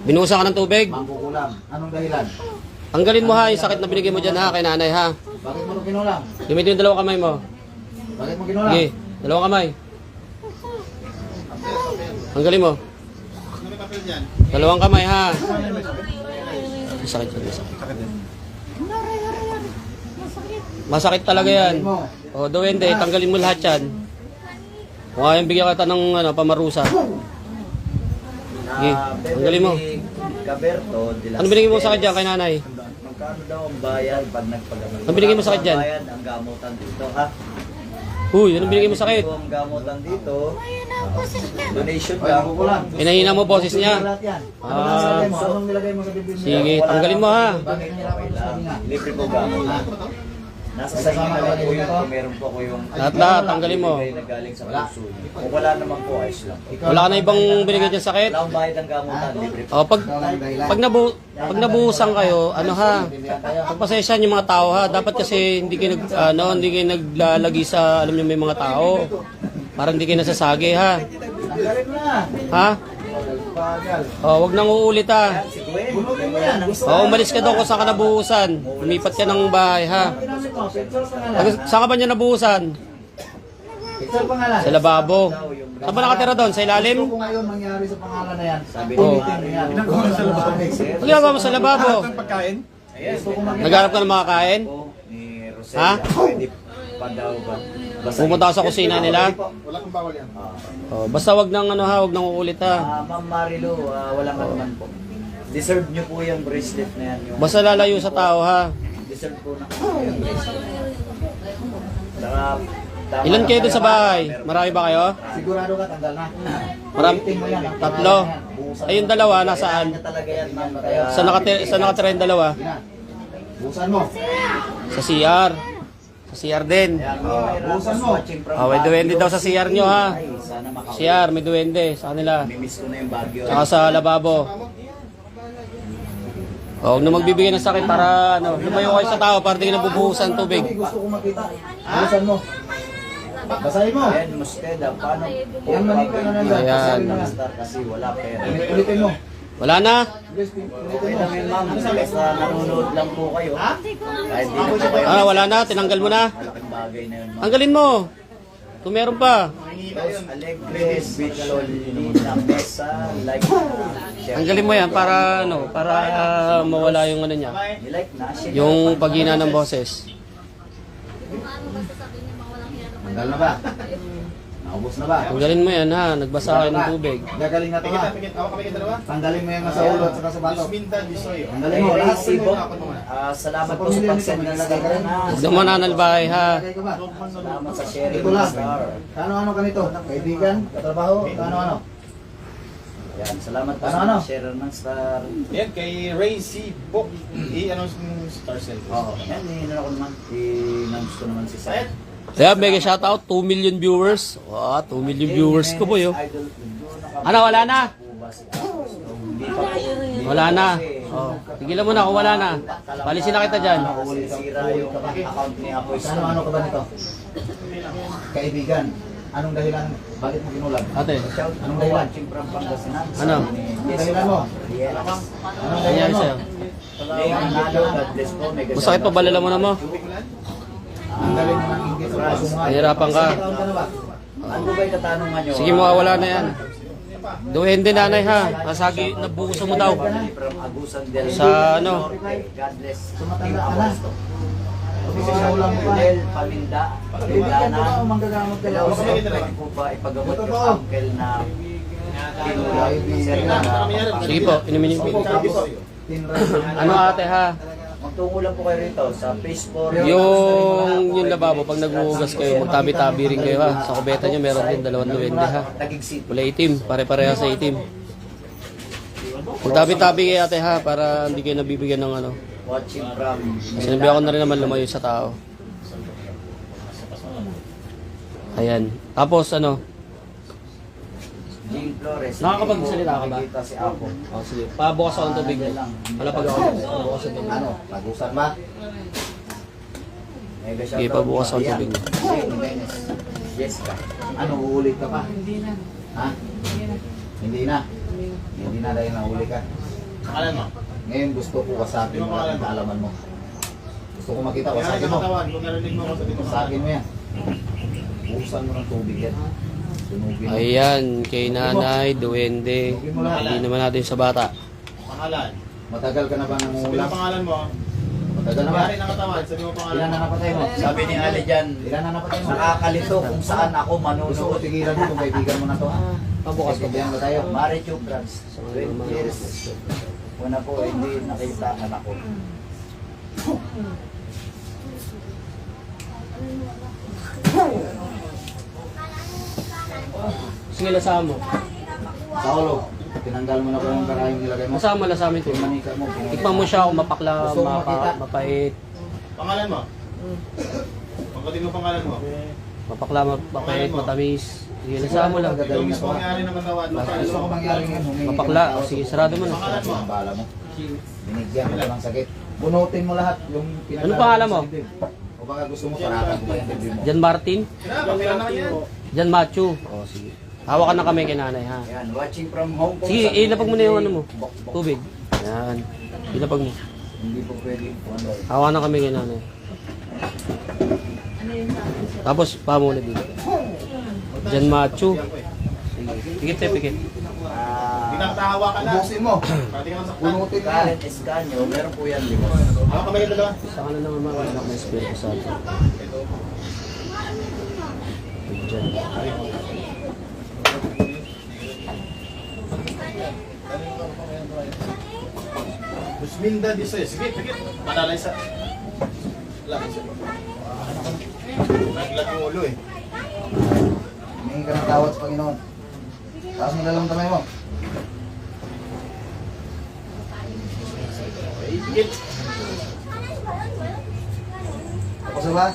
Binuhusan ka ng tubig? Mangkukulam. Anong dahilan? Tanggalin mo ha, yung sakit na binigay mo dyan ha, kay nanay ha. Bakit mo kinulam? Gamitin yung dalawang kamay mo. Bakit mo kinulam? Sige, dalawang kamay. Tanggalin mo. Dalawang kamay ha. Masakit yan, masakit. Masakit talaga yan. O, duwende, tanggalin mo lahat yan. Kung ayaw bigyan kita ng ano, pamarusa. Sige, tanggalin mo. Gaberto de las Ano binigay mo sa akin dyan kay nanay? Magkano daw ang bayad pag nagpagamot? Ano binigay mo sa akin dyan? Magkano ang bayad ang gamutan dito, ha? Uy, ano binigay mo sa akin? Ito ang gamutan dito. Donation Ay, lang. Pinahina mo boses niya. Ano Ah. mo? Mo mo? Sige, tanggalin mo ha. Mo? Libre po gamot. Nasa sa na lang po yun kung meron po ko yung Lahat lahat, tanggalin mo. bigay na galing sa puso. Kung wala naman po, ayos lang. Wala ka na ibang binigay dyan sakit? Wala akong bayad ang gamutan, libre po. O, pag, ang dahilan. pag, nabu, pag nabuhusan kayo, ano ha, pagpasensyahan yung mga tao ha. Dapat kasi hindi kayo, nag, ano, hindi kayo naglalagi sa, alam niyo may mga tao. Para hindi kayo nasasagi ha. Tanggalin mo na. Ha? Bagal. O, wag nang uulit ha. Si Gwen, Bunugin mo yan. O, umalis ka doon kung saan ka nabuhusan. Lumipat ka ng bahay ha. Pag- Saan ka ba niya nabuhusan? Picture pangalan. Sa lababo. Saan ba nakatira doon? Sa ilalim? Gusto ko ngayon mangyari sa pangalan na yan. Sabi Oo. Ulitin mo yan. Sa lababo. Ano ginagawa mo sa lababo? Ayan, Gusto ko makita. Nagharap ka ng mga kain? ni Rosella, Ha? pwede pa daw ba? Basahin. Pumunta ka sa kusina nila? Wala kang bawal yan. O, basta wag nang ano ha, wag nang uulit ha. Ah, Ma'am Marilu, ah, wala ka naman po. Deserve nyo po yung bracelet na yan. Yung Basta lalayo sa tao ha. Deserve po na yung bracelet. Saka, tama Ilan lang kayo doon sa bahay? Meron. Marami ba kayo? Sigurado ka, tanggal na. Maram- Ulitin mo yan. ang Tatlo. pangalan na yan. Buhusan Ayun mo. dalawa, Kailangan nasaan? niya talaga yan, ma'am. Kaya, Sa nakatira, sa nakatira yung dalawa? Buhusan mo. Sa CR. Sa CR din. Buhusan sa mo. Ah, may duwende daw sa CR nyo, ha? CR, may duwende sa kanila. Mimiss ko na yung Baguio. Tsaka sa lababo. O, huwag na magbibigay ng sakit para ano, lumayo kayo sa tao para di ka nabubuhusan tubig. Gusto ko makita. Buhusan mo. Basahin mo. Ayan, Musteda, paano Yan, mali ka na lang. Ayan. Kasi wala pera. Ulit- Ulitin mo. Wala na? Okay lang yun, ma'am. Basta nanonood lang po kayo. Kahit di na po kayo. Ah, wala na? Tinanggal mo na? Malaking bagay na yun, ma'am. Tanggalin mo. Kung meron pa. Dos Alegres, Vicholina Mesa, like na. Tanggalin mo yan para ano, para ah, mawala yung ano niya. Like na, share. Yung paghina ng boses. Tanggal na ba? Naubos na ba? Tanggalin mo yan ha, nagbasa kayo ng tubig. Gagaling na to ha. Tanggalin mo yan sa ulo at saka sa bato. Tanggalin Hey, mo. Ray Lahat mo. Sibo, ah, salamat po sa pag-send ng na. Huwag naman ha. Salamat sa sharing Ito ng lang. star. Ano-ano ka nito? Kaibigan? Katrabaho? Ano-ano? Yan, salamat po Ano, sa ano? share ng star. Yan, kay Ray C. Book. I-announce mo Star Cell. Oo, yan, eh, ano ko naman, i-announce ko naman si Sayed. Kaya mega shoutout, 2 million viewers. Wow, 2 million viewers ko doon naka- Ano, wala na? Wala na. Oh, tigilan mo na kung wala na. Palisin na kita dyan. Account ni Apoy Ano-ano ka ba nito? Kaibigan. Anong dahilan? Bakit mo ginulag? Ate, Anong dahilan? watching from Pangasinan. Ano? Anong dahilan mo? Yes. Anong dahilan mo? Masakit pa ba lalamunan mo? Ang galing ng pasungan. Nahirapan ka. Ano ba yung katanungan nyo? Sige mo, wala na yan. Duwende nanay ha. Masagi, nabuhusan mo daw. Sa ano? God bless. Sumatanda ka na. Del Paminda. Pagdanan. Pwede po ba ipagamot yung uncle na tinula? Sir, na Sige po, inumin niyo. Ano ate ha? Magtungo lang po kayo rito sa face for Yung yung lababo, pag naghuhugas kayo, magtabi-tabi rin kayo ha. Sa kubeta nyo, meron din dalawang duwende ha. Kulay itim, pare-pareha sa itim. Magtabi-tabi kayo ate ha, para hindi kayo nabibigyan ng ano. Watching from Sinabihan ko na rin naman lumayo sa tao. Ayan. Tapos ano, Jing Flores. Nakakapagsalita ka ba? Nakikita si Apo. oh, sige, pabukas ako ng tubig mo. Palapag ako. Pabukas ng tubig. Ano? Pagusan ba? Mega Sige, pabukas ang Ayan. tubig mo. Jimenez. Jessica. Ano, uulit ka pa? Hindi na. Ha? Hindi na. Hindi na dahil nahuli ka. Pangalan mo? Ngayon gusto ko wasapin mo lahat ng kaalaman mo. Gusto ko makita, Kaya wasapin ka mo. katawan, kung narinig mo ako sa dito. Wasapin mo yan. Buhusan mo ng tubig yan. Mo. Ayan, kay nanay, duwende. Mo. Hindi naman natin sa bata. Pangalan. Matagal ka na ba Sabi nangungulam? mo pangalan mo. Matagal na ba? Nangyari ng katawan, sabi mo pangalan Ilan mo. na napatay mo? Sabi ni Ali dyan, Ilan na napatay mo? nakakalito kung saan ako Gusto ko manunood. tigilan mo itong kaibigan mo na to. Pabukas ko. Kaibigan ba tayo? Marichu Brands, 20 years. Una po, hindi nakita anak ko. Sige, lasama mo. Saulo, tinanggal mo na po yung karayong nilagay mo. Masama la sa amin to. Manika mo. Tikman mo siya kung mapakla, Gusto ko mapa, makita. mapait. Pangalan mo. Pagkating mo pangalan mo. Mapakla, mapait, matamis. Sige, lasama mo lang. Ikaw mismo ang nangyari ng katawan. Gusto ko mangyari ngayon. humingi ka Mapakla. ng tawad. Sige, sarado mo na. Pangalan mo. Ang bala mo. Binigyan mo ng sakit. Bunutin mo lahat yung pinagdala Anong pangalan mo? sa dibdib. O baka gusto mo parakan ko pa yung dibdib mo. Jan Martin, Kaya. Jan Machu. O, sige. Hawakan na kami kay nanay, ha? Yan, watching from Hong Kong. Sige, ilapag mo na yung ano mo. Tubig. Yan. Ilapag mo. Hindi po pwede. Ano? Hawakan na kami kay nanay. Tapos, pa mo ulit dito. Jan Machu. Pikit tayo, pikit. Ah, Pinakatawa ka na. Ubusin mo. Pati ka. Karen Escanio, meron po yan. Ako kamay yung dalawa. Sa kanan naman mga anak ng Espiritu Santo. Diyan. Busminda di sa'yo. Sige, sige. Malalay sa... Lalay sa... Naglag yung ulo eh. Humingi ka ng tawad sa Panginoon. Taas mo na lang kamay mo. Higit. Tapos na ba?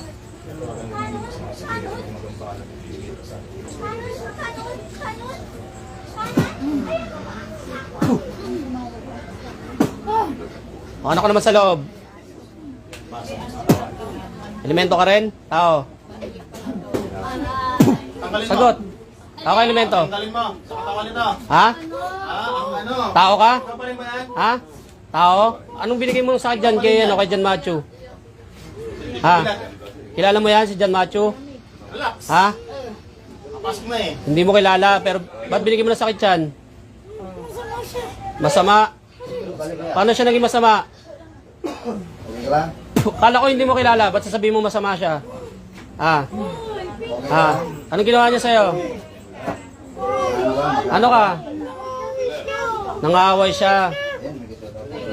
Ano ka naman sa loob? Elemento ka rin? Tao. Sagot. Tao ka elemento. Tanggalin mo. Sa katawan nito. Ha? Ah, ang ano? Tao ka? Pa rin ba yan? Ha? Tao? Anong binigay mo sa dyan kay, ano, kay Jan Machu? Ha? Kilala mo yan si Jan Machu? Relax. Ha? Na eh. Hindi mo kilala, pero ba't binigay mo na sakit yan? Masama. Paano siya naging masama? Okay ka lang? Kala ko hindi mo kilala, ba't sasabihin mo masama siya? Ka lang? Anong ginawa niya sa'yo? Ano ba? Ka? Nangaaway siya.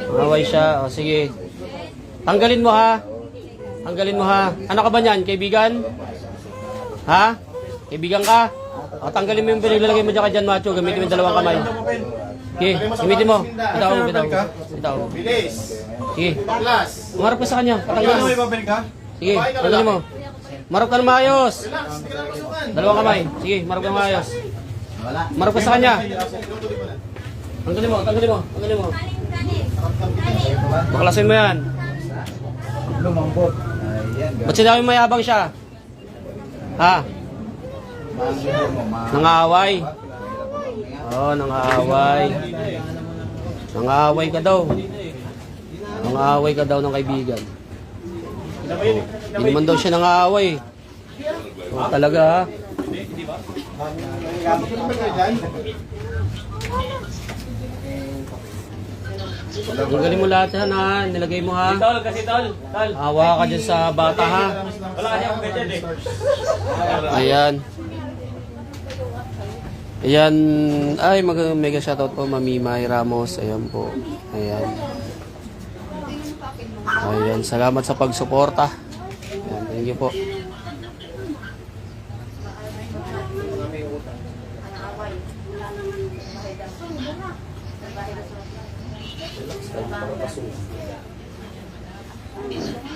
Nangaaway siya. O sige. Tanggalin mo ha. Tanggalin mo ha. Ano ka ba niyan? Kaibigan? Ha? Kaibigan ka? O tanggalin mo yung pinaglalagay mo dyan kay Jan Macho. Gamitin mo yung dalawang kamay. Sige, gamitin mo. Bitaw mo, bitaw mo. Bitaw mo. Bilis. Sige. Baklas. Umarap ka sa kanya. Patanggal mo. ibabalik ka? Sige, tanggalin mo. Marap ka na maayos. Dalawang kamay. Sige, marap ka na maayos. Marap ka sa kanya. Tanggalin mo, tanggalin mo, tanggalin mo. Baklasin mo yan. Lumambot. Ba't sinabi mayabang siya? Ha? Nangaaway. Oo, oh, nangaaway. Nangaaway ka daw. Nangaaway ka daw ng kaibigan. Hindi naman daw siya nangaaway. Oo, talaga ha. Tanggalin mo lahat ha. Nilagay mo ha. Tol, kasi tol, tol. Awa ka dyan sa bata ha. Wala kasi akong ganyan eh. Ayan. Ayan. Ay, mag mega shoutout po, Mami Mai Ramos. Ayan po. Ayan. Ayan. Salamat sa pagsuporta. Ayan. Thank you po.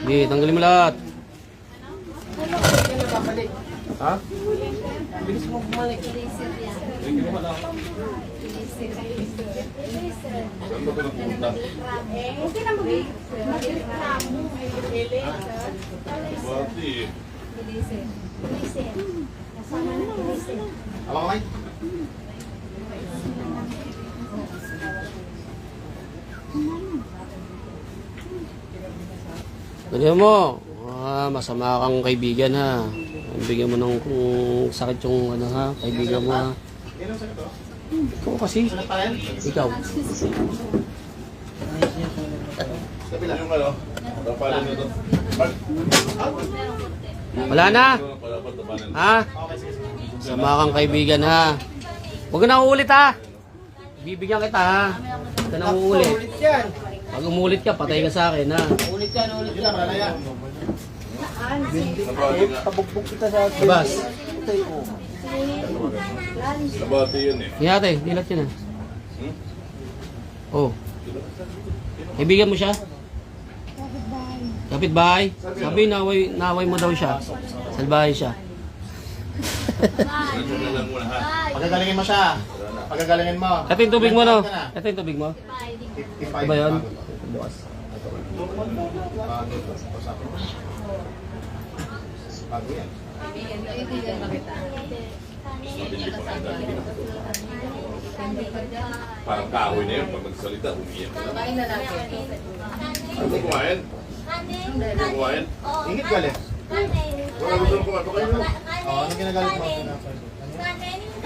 Sige, tanggalin mo lahat. Ha? Bilis mo bumalik. Laser yan. Hindi mo pala. Laser. Laser. Saan ba ito nagpunta? Okay na mag-reklamo. Laser. Bati. Laser. Laser. Kasama na laser. Alam kamay? Dali mo, ah, masama kang kaibigan ha. Bigyan mo ng kung sakit yung ano ha, kaibigan mo ha. Ikaw kasi. Ikaw. Yung ano, Wala na. Ha? Sama kang kaibigan ha. Huwag ka na uulit ha. Bibigyan kita ha. Huwag ka na uulit. Pag umulit ka, patay ka sa akin ha. Yun lang, malaya. Pabugbog kita sa Labas. Nabati yun eh. Hindi ate, nilat yun ha. Oh. Kaibigan mo siya? Kapit bahay. Sabi, naway, naway mo daw siya. Salbahay siya. Pagagalingin mo siya. Pagagalingin mo. Ito yung tubig mo, no? Ito yung tubig mo. 55 Ano ba yun? Bukas. Bago ito. Usapin mo. Bago yan. Parang kahoy na yun. Pag nagsalita, umiyak ka na. Ano ba kumain? Ano kumain? Ingit galit. Wala gusto nung kumain. Kumain mo. Oh, ano ginagalit mo?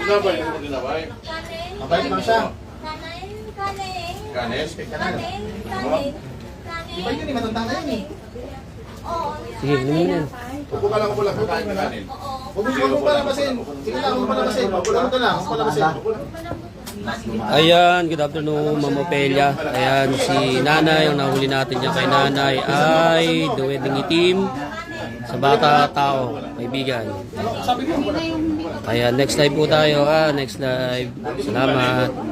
Tinapay, ano tinapay? Mabait lang siya. Kanin? Di ba yun eh? Matanda na yun eh. Sige, inumin mo yan. Upo ka lang, upo lang. Kakain ka kanin. Huwag mo huwag mo palabasin. Sige lang, huwag mo palabasin. Huwag mo lang, huwag mo palabasin. Ayan, good afternoon, Ma'am Opelia. Ayan, si Nanay, ang nahuli natin niya kay Nanay ay the wedding itim sa bata tao, kaibigan. Ayan, next live po tayo ha, next live. Salamat.